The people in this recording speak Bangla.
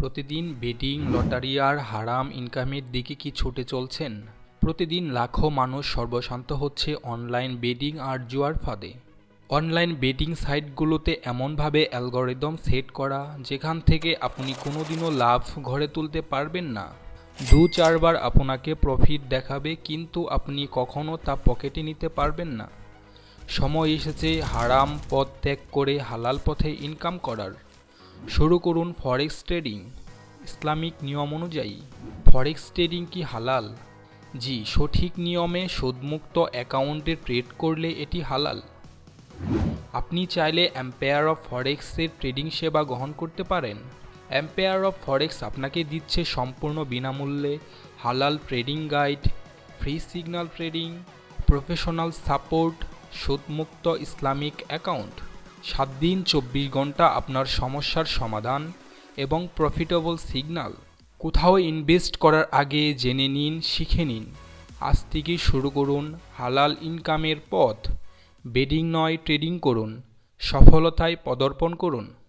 প্রতিদিন বেটিং লটারি আর হারাম ইনকামের দিকে কি ছুটে চলছেন? প্রতিদিন লাখো মানুষ সর্বশান্ত হচ্ছে অনলাইন বেটিং আর জুয়ার ফাঁদে। অনলাইন বেটিং সাইটগুলোতে এমনভাবে অ্যালগোরিদম সেট করা, যেখান থেকে আপনি কোনোদিনও লাভ ঘরে তুলতে পারবেন না। দু চারবার আপনাকে প্রফিট দেখাবে, কিন্তু আপনি কখনও তা পকেটে নিতে পারবেন না। সময় এসেছে হারাম পথ ত্যাগ করে হালাল পথে ইনকাম করার। শুরু করুন ফরেক্স ট্রেডিং, ইসলামিক নিয়ম অনুযায়ী। ফরেক্স ট্রেডিং কি হালাল? জি, সঠিক নিয়মে সুদমুক্ত অ্যাকাউন্টে ট্রেড করলে এটি হালাল। আপনি চাইলে অ্যাম্পেয়ার অফ ফরেক্সের ট্রেডিং সেবা গ্রহণ করতে পারেন। অ্যাম্পেয়ার অফ ফরেক্স আপনাকে দিচ্ছে সম্পূর্ণ বিনামূল্যে হালাল trading guide, free signal trading, professional support, সুদমুক্ত Islamic account. সাত দিন চব্বিশ ঘণ্টা আপনার সমস্যার সমাধান এবং প্রফিটেবল সিগনাল কোথাও ইনভেস্ট করার আগে জেনে নিন, শিখে নিন। আজ থেকে শুরু করুন হালাল ইনকামের পথ। বেডিং নয় ট্রেডিং করুন। সফলতায় পদর্পণ করুন।